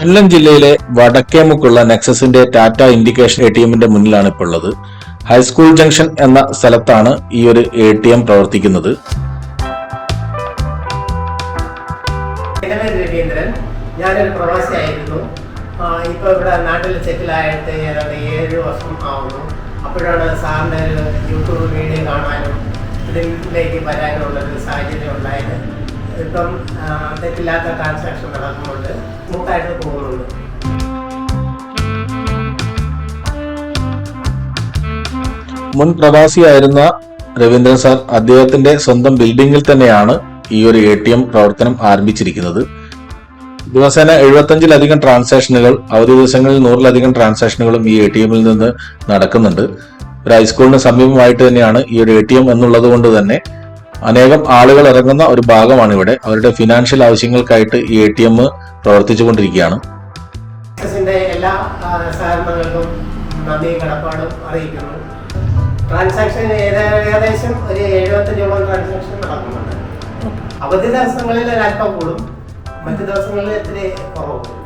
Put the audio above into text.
കൊല്ലം ജില്ലയിലെ വടക്കേമുക്കുള്ള നെക്സസിന്റെ ടാറ്റ ഇൻഡിക്കേഷൻ എ ടി എമ്മിന്റെ മുന്നിലാണ് ഇപ്പോൾ ഉള്ളത് ഹൈസ്കൂൾ ജംഗ്ഷൻ എന്ന സ്ഥലത്താണ് ഈ ഒരു എ ടി എം പ്രവർത്തിക്കുന്നത് എന്റെ പേര് രവീന്ദ്രൻ ഞാനൊരു ഇപ്പോൾ ഇവിടെ നാട്ടിൽ സെറ്റിലായിട്ട് ഏതാണ്ട് ഏഴ് വർഷം ആവുന്നു. അപ്പോഴാണ് സാറിന്റെ യൂട്യൂബ് വീഡിയോ കാണാനും ഇതിലേക്ക് വരാനുള്ളൊരു സാഹചര്യം ഉണ്ടായത്. ഇപ്പം തെറ്റില്ലാത്ത ട്രാൻസാക്ഷൻ നടക്കുന്നുണ്ട്. സ്മൂത്തായിട്ട് പോകുന്നുണ്ട്. മുൻ പ്രവാസിയായിരുന്ന രവീന്ദ്രൻ സാർ അദ്ദേഹത്തിന്റെ സ്വന്തം ബിൽഡിംഗിൽ തന്നെയാണ് ഈ ഒരു എ ടി എം പ്രവർത്തനം ആരംഭിച്ചിരിക്കുന്നത്. ദിവസേന എഴുപത്തഞ്ചിലധികം ട്രാൻസാക്ഷനുകൾ അവധി ദിവസങ്ങളിൽ നൂറിലധികം ട്രാൻസാക്ഷനുകളും ഈ എ ടി എമ്മിൽ നിന്ന് നടക്കുന്നുണ്ട്. ഒരു ഹൈസ്കൂളിന് സമീപമായിട്ട് തന്നെയാണ് ഈ ഒരു എ ടി എം എന്നുള്ളത് കൊണ്ട് തന്നെ അനേകം ആളുകൾ ഇറങ്ങുന്ന ഒരു ഭാഗമാണ് ഇവിടെ അവരുടെ ഫിനാൻഷ്യൽ ആവശ്യങ്ങൾക്കായിട്ട് ഈ എ ടി എം പ്രവർത്തിച്ചുകൊണ്ടിരിക്കുകയാണ്. കൊണ്ടിരിക്കുകയാണ് എല്ലാ ട്രാൻസാക്ഷൻ ഒരു ട്രാൻസാക്ഷൻ നടക്കുന്നുണ്ട്. അവധി ദിവസങ്ങളിൽ ഒരല്പം കൂടും. മറ്റു ദിവസങ്ങളിൽ ഇത്തിരി കുറവ്.